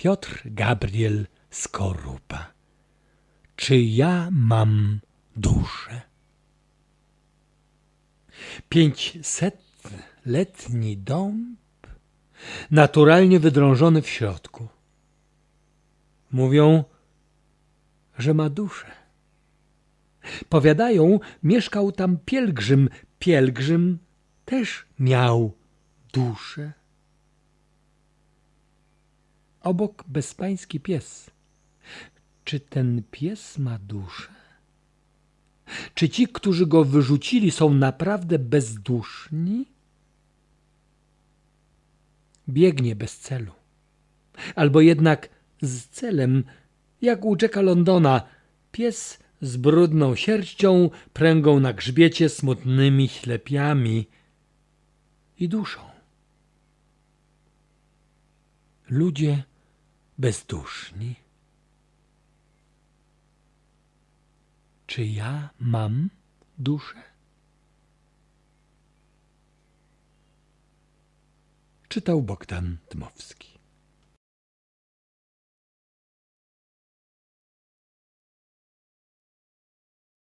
Piotr Gabriel Skorupa. Czy ja mam duszę? Pięćsetletni dąb, naturalnie wydrążony w środku. Mówią, że ma duszę. Powiadają, mieszkał tam pielgrzym. Pielgrzym też miał duszę. Obok bezpański pies. Czy ten pies ma duszę? Czy ci, którzy go wyrzucili, są naprawdę bezduszni? Biegnie bez celu. Albo jednak z celem, jak u Jacka Londona, pies z brudną sierścią, pręgą na grzbiecie, smutnymi ślepiami i duszą. Ludzie bezduszni. Czy ja mam duszę? Czytał Bogdan Dmowski.